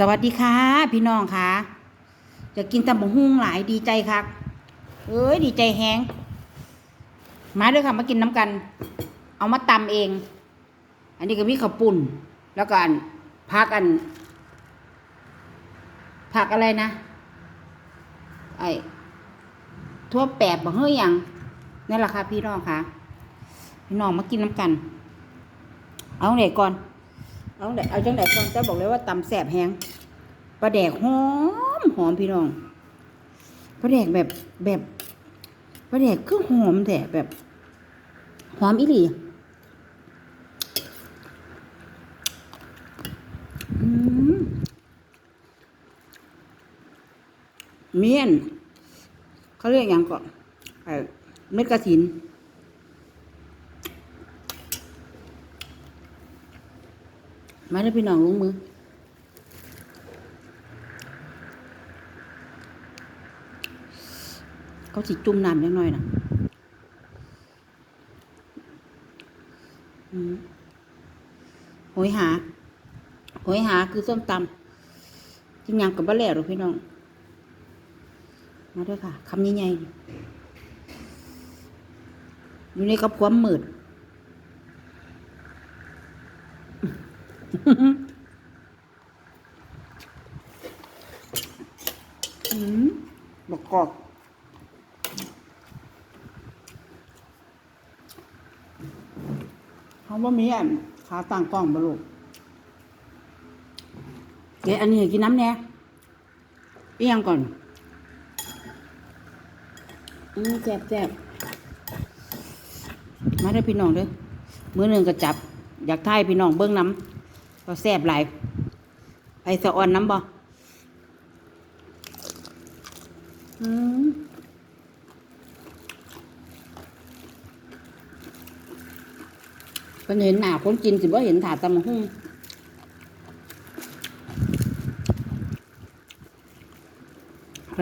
สวัสดีค่ะ พี่น้องค่ะจะกินตำบักหุ่งหลายดีใจครับเอ้ยดีใจแฮงมาด้วยค่ะมากินน้ำกัน เอามาตำเอง อันนี้ก็มีข้าวปุ่น แล้วก็อันผักอันผักอะไรนะไอ้ทั่วแปบบ่เฮ้ยยังนั่นแหละค่ะพี่น้องค่ะ พี่น้องมากินน้ำกัน เอาไหนก่อนเอาไหนเอาจังไหนก่อนจะบอกเลยว่าตำแสบแห้ง ปลาแดกหอมหอมพี่น้องปลาแดกแบบแบบปลาแดกคือหอมแต่แบบ หอมอีหลีเมียน เขาเรียกอย่างก่อเม็ดกระถินมาเลยพี่น้องลงมือ เขาสิจุ่มน้ำนิดหน่อยนะอืมโหยหาโหยหาคือส้มตำกินยำกับบะแหล่หรอพี่น้อง มาด้วยค่ะคำใหญ่ๆอยู่ในกับความมืดอืมบอกกรอบ เขาว่ามีอันขาต่างกล้องบลูกเดี๋ยวอันนี้กินน้ำแน่เอียงก่อนอืมแซ่บแซ่บมาได้พี่น้องเด้อมือหนึ่งก็จับ อยากทายพี่น้องเบิ้องน้ำก็แซ่บหลายไอสะออนน้ำบ่อืม ก็เห็นหน้าคนกินสิบ่เห็นถาดตำหุ่ง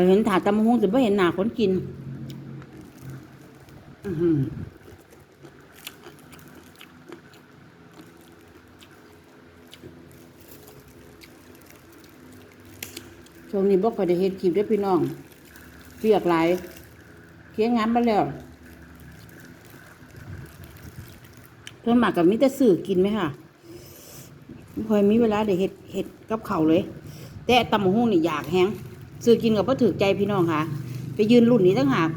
เห็นถาดตำหุ่งสิบ่เห็นหน้าคนกินช่วงนี้บ่ค่อยได้เฮ็ดคลิปด้อพี่น้องเรียกหลายเคียงงานมาแล้ว เพิ่นมากกับมิแต่สื่อกินไหมค่ะไม่ค่อยมีเวลาได้เฮ็ดเฮ็ดกับเขาเลย แต่ตำมะฮุ่งนี่อยากแฮงสื่อกินกับพ่อถือใจพี่น้องค่ะ ไปยืนรุ่นนี้ตั้งหาก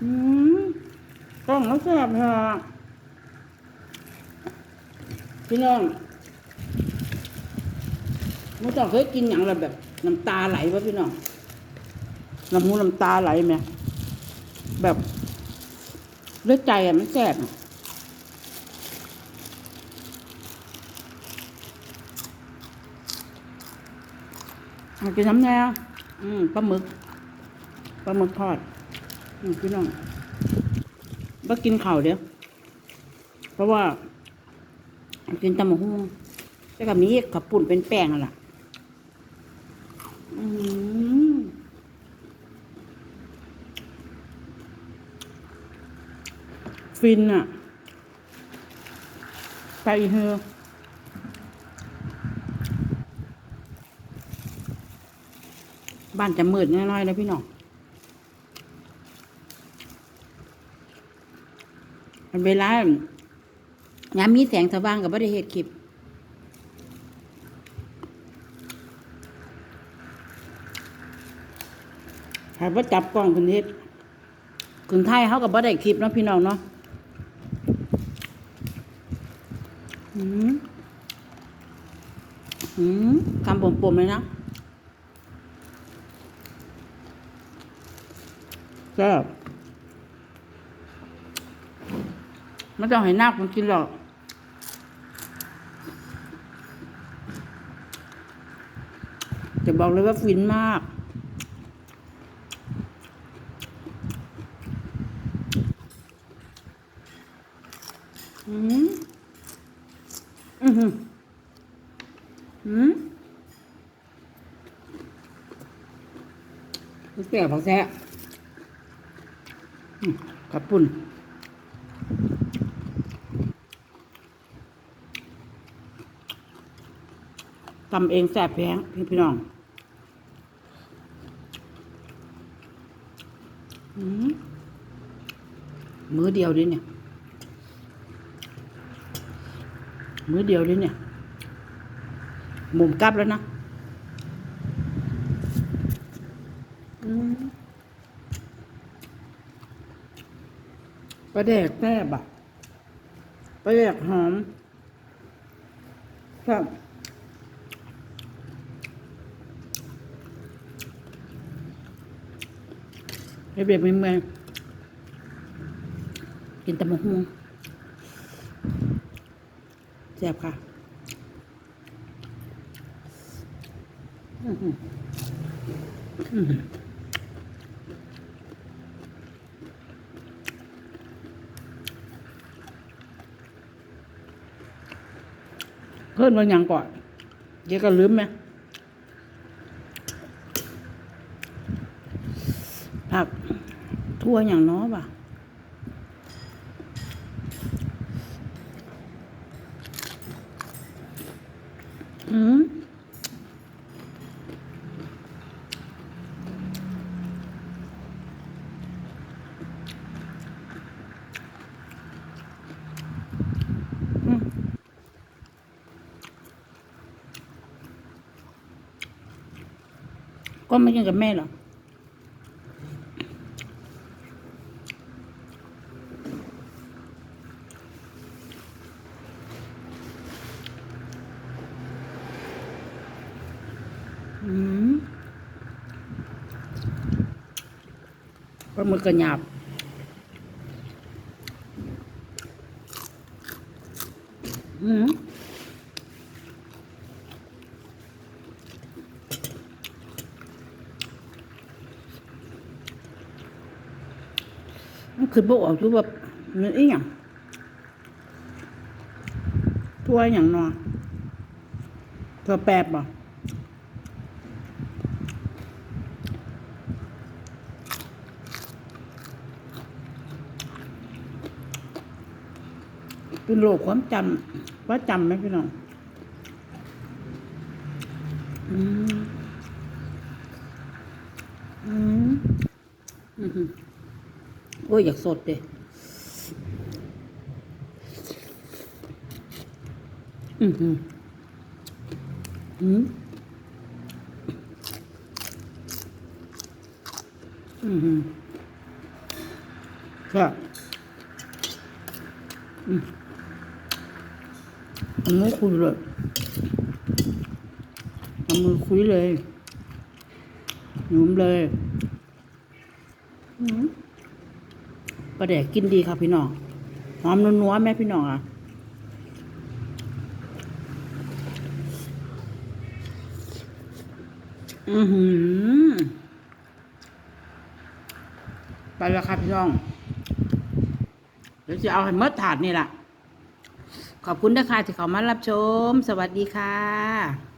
อืมต้องมาแซ่บค่ะพี่น้องมื่อก่อนเคยกินอย่างไรแบบน้ำตาไหลวะพี่น้องน้ำหูน้ำตาไหลไหมแบบ เลือดใจอะมันแสบอากินน้ำแน่อืมปลาหมึกปลาหมึกทอด อืมพี่น้องก็กินข่าวเดี๋ยว เพราะว่า กินตำมะฮุ่งแล้วก็มีขับปุ่นเป็นแป้งอะล่ะ อืม ฟินอะไปเฮอะบ้านจะมืดน้อยๆนะพี่น้องมันเวลายามมีแสงสว่างกับบ่ได้เฮ็ดคลิปหากว่าจับกล้องคนเฮ็ดคนไทยเขากับบ่ได้คลิปเนาะพี่น้องเนาะ อืมอืมคำปมๆเลยนะแซ่บไม่ต้องให้หน้าคนกินหรอกจะบอกเลยว่าฟินมาก อืมอือหืออืมมัน เปียวผักแซ่อืมขับปุ่นตำเองแซ่บแพงพี่พี่น้องอืมมือเดียวดิเนี่ย มือเดียวดิเนี่ยหมุมกลับแล้วนะอืม ปลาแดกแซ่บอะปลาแดกหอมครับเรียบๆเมืองกินตะมะฮุงแซ่บค่ะอื้อหืออื้อหือเพิ่นบาอย่างก่อนเดี๋ยวก็ลืมไหมผักทั่วอย่างน้อป่ะ อืมอืม ก็ไม่ยังกับแม่หรอกอืมปลาหมึกกระหยาบอืม คือบอกออกคือแบบมันอีหยังทั่วอย่างนอทั่วแปบบ่เป็นโรคความจำว่าจำไหมพี่น้องอืมอืมอือหือ โอ้ยอยากสดเลยอือหืออืมอือหือครับเอามือคุยเลยเอามือคุยเลยหยุมเลยอืม ปลาแดกกินดีครับพี่น้องหอมนัวๆแม่พี่น้องอะอือหือไปแล้วครับพี่น้อง เดี๋ยวจะเอาให้เมดถาดนี่แหละขอบคุณนะคะที่เขามารับชม สวัสดีค่ะ